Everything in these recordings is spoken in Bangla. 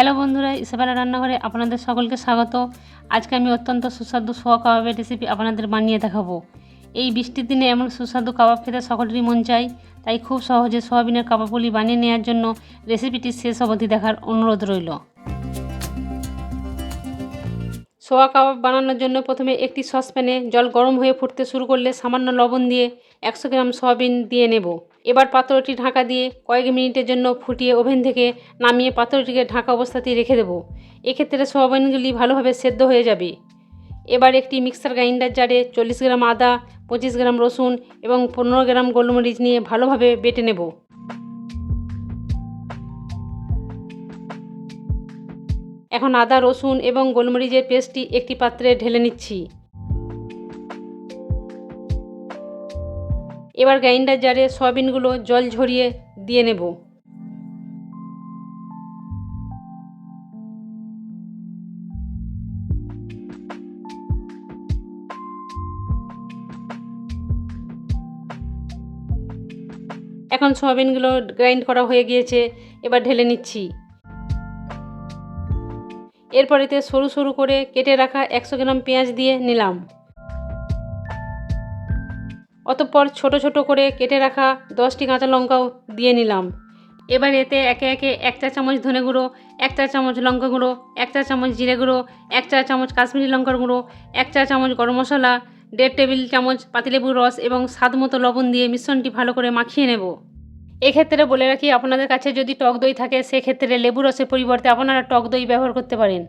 হ্যালো বন্ধুরা, ইসাবেলা রান্নাঘরে আপনাদের সকলকে স্বাগত। আজকে আমি অত্যন্ত সুস্বাদু সোয়া কাবাবের রেসিপি আপনাদের বানিয়ে দেখাবো। এই বৃষ্টির দিনে এমন সুস্বাদু কাবাব খেতে সকলেরই মন চাই তাই খুব সহজে সোয়াবিনের কাবাবগুলি বানিয়ে নেওয়ার জন্য রেসিপিটি শেষ অবধি দেখার অনুরোধ রইল। সোয়া কাবাব বানানোর জন্য প্রথমে একটি সসপ্যানে জল গরম হয়ে ফুটতে শুরু করলে সামান্য লবণ দিয়ে একশো গ্রাম সয়াবিন দিয়ে নেব। এবার পাত্রটি ঢাকা দিয়ে কয়েক মিনিটের জন্য ফুটিয়ে ওভেন থেকে নামিয়ে পাত্রটিকে ঢাকা অবস্থাতেই রেখে দেবো। এক্ষেত্রে সয়াবিনগুলি ভালোভাবে সেদ্ধ হয়ে যাবে। এবার একটি মিক্সার গ্রাইন্ডার জারে চল্লিশ গ্রাম আদা, পঁচিশ গ্রাম রসুন এবং পনেরো গ্রাম গোলমরিচ নিয়ে ভালোভাবে বেটে নেব। এখন আদা, রসুন এবং গোলমরিচের পেস্টটি একটি পাত্রে ঢেলে নিচ্ছি। এবার গ্রাইন্ডার জারে সয়াবিনগুলো জল ঝরিয়ে দিয়ে নেব। এখন সয়াবিনগুলো গ্রাইন্ড করা হয়ে গিয়েছে, এবার ঢেলে নিচ্ছি। এরপর এতে সরু সরু করে কেটে রাখা একশো গ্রাম পেঁয়াজ দিয়ে নিলাম। অতঃপর ছোট ছোট করে কেটে রাখা দশটি কাঁচা লঙ্কাও দিয়ে নিলাম। এবার এতে একে একে এক চা চামচ ধনে গুঁড়ো, এক চা চামচ লঙ্কা গুঁড়ো, এক চা চামচ জিরে গুঁড়ো, এক চা চামচ কাশ্মীরি লঙ্কার গুঁড়ো, এক চা চামচ গরম মশলা, দেড় টেবিল চামচ পাতিলেবুর রস এবং স্বাদ মতো লবণ দিয়ে মিশ্রণটি ভালো করে মাখিয়ে নেব। এক্ষেত্রে বলে রাখি, আপনাদের কাছে যদি টক দই থাকে, সেক্ষেত্রে লেবু রসের পরিবর্তে আপনারা টক দই ব্যবহার করতে পারেন।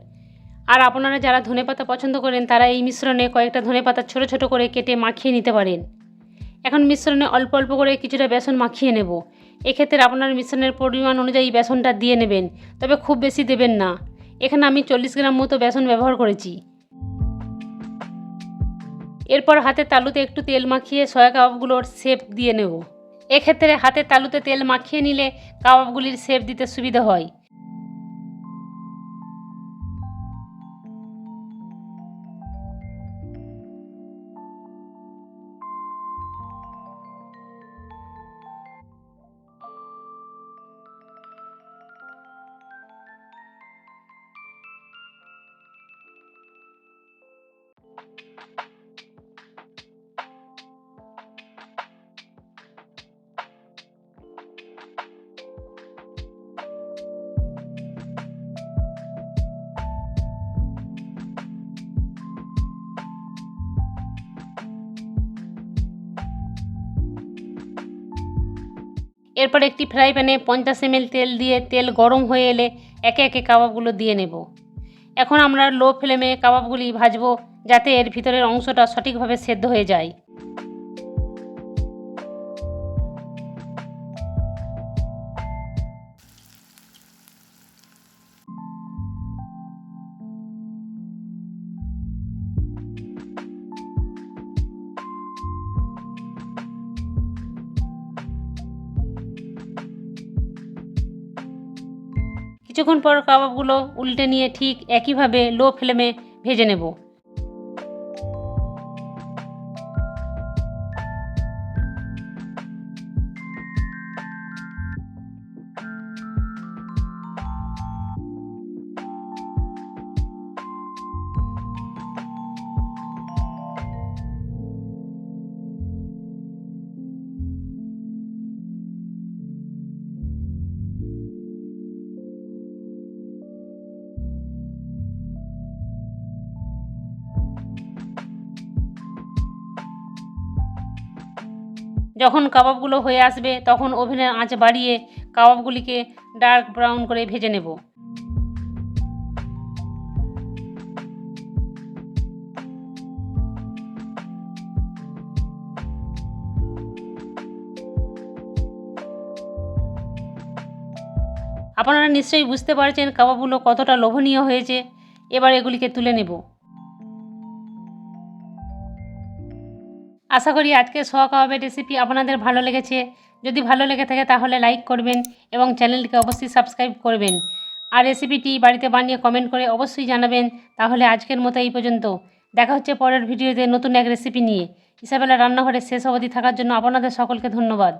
আর আপনারা যারা ধনেপাতা পছন্দ করেন, তারা এই মিশ্রণে কয়েকটা ধনেপাতা ছোটো ছোটো করে কেটে মাখিয়ে নিতে পারেন। এখন মিশ্রণে অল্প অল্প করে কিছুটা বেসন মাখিয়ে নেব। এক্ষেত্রে আপনার মিশ্রণের পরিমাণ অনুযায়ী বেসনটা দিয়ে নেবেন, তবে খুব বেশি দেবেন না। এখানে আমি চল্লিশ গ্রাম মতো বেসন ব্যবহার করেছি। এরপর হাতের তালুতে একটু তেল মাখিয়ে সয়া কাবাবগুলোর শেপ দিয়ে নেব। এক্ষেত্রে হাতে তালুতে তেল মাখিয়ে নিলে কাবাবগুলির শেপ দিতে সুবিধা হয়। এরপর একটি ফ্রাই প্যানে পঞ্চাশ এমএল তেল দিয়ে তেল গরম হয়ে এলে একে একে কাবাবগুলো দিয়ে নেব। এখন আমরা লো ফ্লেমে কাবাবগুলি ভাজবো যাতে এর ভিতরের অংশটা সঠিকভাবে সেদ্ধ হয়ে যায়। কিছুক্ষণ পর কাবাবগুলো উল্টে নিয়ে ঠিক একইভাবে লো ফ্লেমে ভেজে নেব। যখন কাবাবগুলো হয়ে আসবে, তখন ওভেনের আঁচ বাড়িয়ে কাবাবগুলিকে ডার্ক ব্রাউন করে ভেজে নেব। আপনারা নিশ্চয়ই বুঝতে পারছেন কাবাবগুলো কতটা লোভনীয় হয়েছে। এবার এগুলিকে তুলে নেব। আশা করি আজকের সোয়া কাবাবের রেসিপি আপনাদের ভালো লেগেছে। যদি ভালো লেগে থাকে তাহলে লাইক করবেন এবং চ্যানেলটিকে অবশ্যই সাবস্ক্রাইব করবেন। আর রেসিপিটি বাড়িতে বানিয়ে কমেন্ট করে অবশ্যই জানাবেন। তাহলে আজকের মতো এই পর্যন্ত। দেখা হচ্ছে পরের ভিডিওতে নতুন এক রেসিপি নিয়ে। ইসাবেলা রান্নাঘরে শেষ অবধি থাকার জন্য আপনাদের সকলকে ধন্যবাদ।